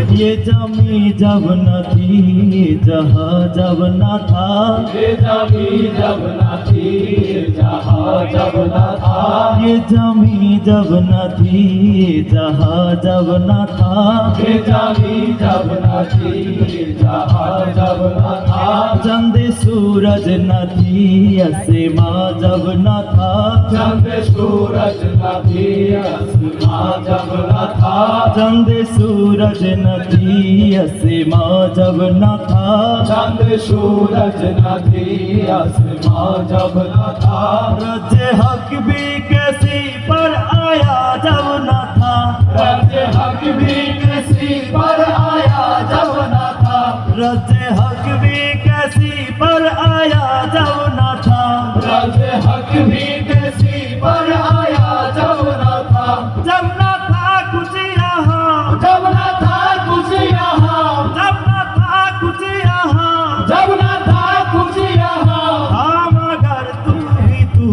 ये जमी जब न थी जहाँ जब न था ये जमी जब न थी जहाँ जब न था ये जमी जब न थी जहाँ जब न था ये जमी जब न थी जहाँ जब न था चंद सूरज न थी असीमा जब न था चंद सूरज न थी आसमां जब न था चंद सूरज न थी असीमा जब न था। चंद सूरज न थी आसमां जब न था। रज हक भी कैसी पर आया जब न था। रज हक भी कैसी पर आया जब न था। रज हक भी कैसी पर आया जब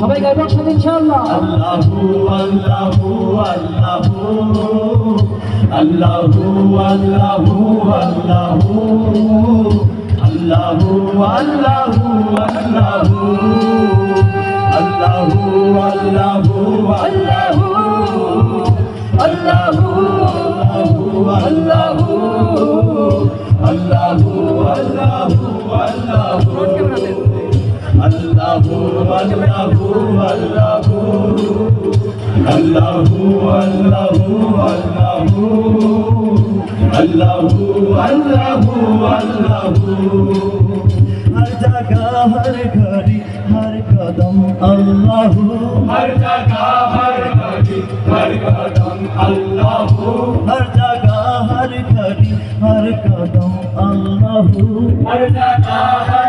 সবাই গাইব একসাথে ইনশাআল্লাহ। আল্লাহু আল্লাহু আল্লাহু। আল্লাহু আল্লাহু আল্লাহু। আল্লাহু আল্লাহু আল্লাহু। আল্লাহু আল্লাহু আল্লাহু। আল্লাহু আল্লাহু। আল্লাহু আল্লাহু আল্লাহু। আল্লাহু আল্লাহু আল্লাহু আল্লাহু আল্লাহু हर जगह हर घड़ी हर कदम अल्लाहू हर जगह हर घड़ी हर कदम अल्लाहू हर जगह हर घड़ी हर कदम अल्लाहू हर जगह हर